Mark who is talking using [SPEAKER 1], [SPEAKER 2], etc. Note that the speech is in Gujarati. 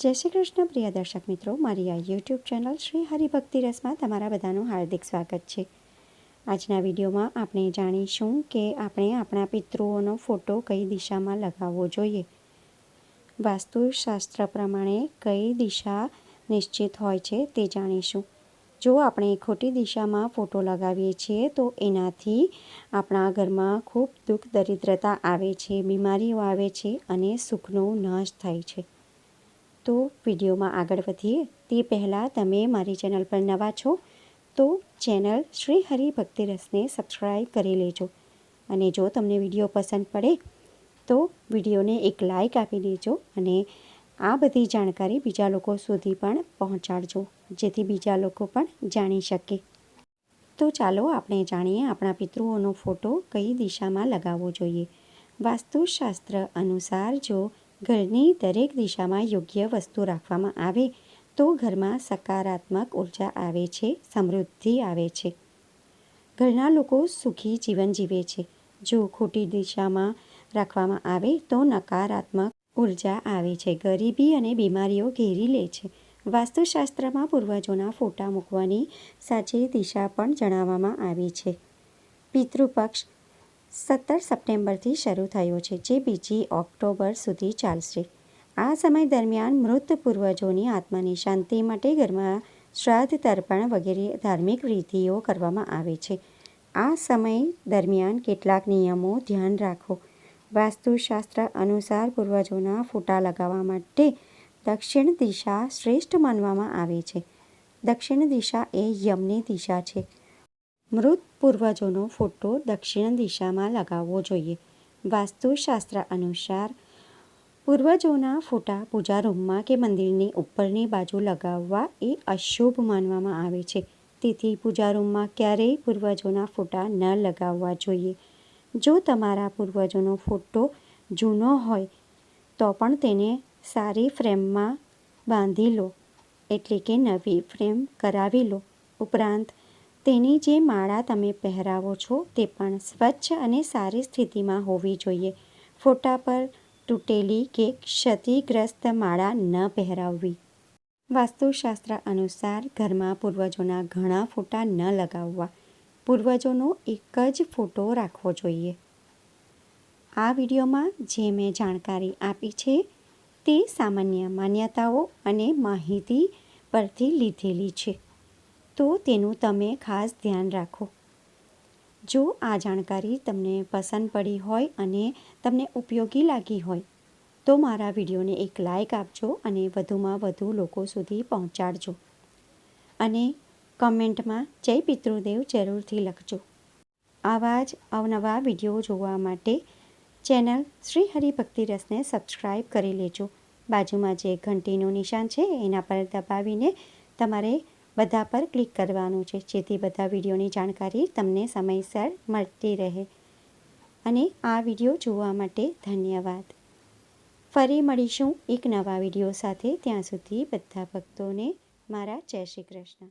[SPEAKER 1] જય શ્રી કૃષ્ણ, પ્રિય દર્શક મિત્રો. મારી આ યુટ્યુબ ચેનલ શ્રી હરિભક્તિ રસમાં તમારા બધાનું હાર્દિક સ્વાગત છે. આજના વિડીયોમાં આપણે જાણીશું કે આપણે આપણા પિતૃઓનો ફોટો કઈ દિશામાં લગાવવો જોઈએ. વાસ્તુશાસ્ત્ર પ્રમાણે કઈ દિશા નિશ્ચિત હોય છે તે જાણીશું. જો આપણે ખોટી દિશામાં ફોટો લગાવીએ છીએ, તો એનાથી આપણા ઘરમાં ખૂબ દુઃખ, દરિદ્રતા આવે છે, બીમારીઓ આવે છે અને સુખનો નાશ થાય છે. તો વિડીયોમાં આગળ વધીએ. તે પહેલાં તમે મારી ચેનલ પર નવા છો, તો ચેનલ શ્રી હરિ ભક્તિ રસને સબસ્ક્રાઈબ કરી લેજો. અને જો તમને વીડિયો પસંદ પડે, તો વિડીયોને એક લાઈક આપી દેજો અને આ બધી જાણકારી બીજા લોકો સુધી પણ પહોંચાડજો, જેથી બીજા લોકો પણ જાણી શકે. તો ચાલો આપણે જાણીએ આપણા પિતૃઓનો ફોટો કઈ દિશામાં લગાવવો જોઈએ. વાસ્તુશાસ્ત્ર અનુસાર જો ઘરની દરેક દિશામાં યોગ્ય વસ્તુ રાખવામાં આવે તો ઘરમાં સકારાત્મક ઊર્જા આવે છે, સમૃદ્ધિ આવે છે. ઘરના લોકો સુખી જીવન જીવે છે. જો ખોટી દિશામાં રાખવામાં આવે તો નકારાત્મક ઊર્જા આવે છે. ગરીબી અને બીમારીઓ ઘેરી લે છે. વાસ્તુશાસ્ત્રમાં પૂર્વજોના ફોટા મૂકવાની સાચી દિશા પણ જણાવવામાં આવી છે. પિતૃપક્ષ સત્તર સપ્ટેમ્બરથી શરૂ થયો છે, જે બીજી ઓક્ટોબર સુધી ચાલશે. આ સમય દરમિયાન મૃત પૂર્વજોની આત્માની શાંતિ માટે ઘરમાં શ્રાદ્ધ તર્પણ વગેરે ધાર્મિક વિધિઓ કરવામાં આવે છે. આ સમય દરમિયાન કેટલાક નિયમો ધ્યાન રાખો. વાસ્તુશાસ્ત્ર અનુસાર પૂર્વજોના ફોટા લગાવવા માટે દક્ષિણ દિશા શ્રેષ્ઠ માનવામાં આવે છે. દક્ષિણ દિશા એ યમની દિશા છે. મૃત પૂર્વજોનો ફોટો દક્ષિણ દિશામાં લગાવવો જોઈએ. વાસ્તુશાસ્ત્ર અનુસાર, પૂર્વજોના ફોટા પૂજા રૂમમાં કે મંદિરની ઉપરની બાજુ લગાવવા એ અશુભ માનવામાં આવે છે. તેથી પૂજા રૂમમાં ક્યારેય પૂર્વજોના ફોટા ન લગાવવા જોઈએ. જો તમારા પૂર્વજોનો ફોટો જૂનો હોય, તો પણ તેને સારી ફ્રેમમાં બાંધી લો, એટલે કે નવી ફ્રેમ કરાવી લો. ઉપરાંત તેની જે માળા તમે પહેરાવો છો તે પણ સ્વચ્છ અને સારી સ્થિતિમાં હોવી જોઈએ. ફોટા પર તૂટેલી કે ક્ષતિગ્રસ્ત માળા ન પહેરાવવી. વાસ્તુશાસ્ત્ર અનુસાર ઘરમાં પૂર્વજોના ઘણા ફોટા ન લગાવવા. પૂર્વજોનો એક જ ફોટો રાખવો જોઈએ. આ વિડીયોમાં જે મેં જાણકારી આપી છે તે સામાન્ય માન્યતાઓ અને માહિતી પરથી લીધેલી છે. તો તેનું તમે ખાસ ધ્યાન રાખો. જો આ જાણકારી તમને પસંદ પડી હોય અને તમને ઉપયોગી લાગી હોય, તો મારા વિડીયોને એક લાઇક આપજો અને વધુમાં વધુ લોકો સુધી પહોંચાડજો. અને કમેન્ટમાં જય પિતૃદેવ જરૂરથી લખજો. આવા જ અવનવા વીડિયો જોવા માટે ચેનલ શ્રી હરિભક્તિ રસને સબસ્ક્રાઈબ કરી લેજો. બાજુમાં જે ઘંટીનું નિશાન છે, એના પર દબાવીને તમારે બધા પર ક્લિક કરવાનું છે. જેથી બધા વિડીયોની જાણકારી તમને સમયસર મળતી રહે. અને આ વીડિયો જોવા માટે ધન્યવાદ. ફરી મળીશું એક નવા વીડિયો સાથે. ત્યાં સુધી બધા ભક્તોને મારા જય શ્રી કૃષ્ણ.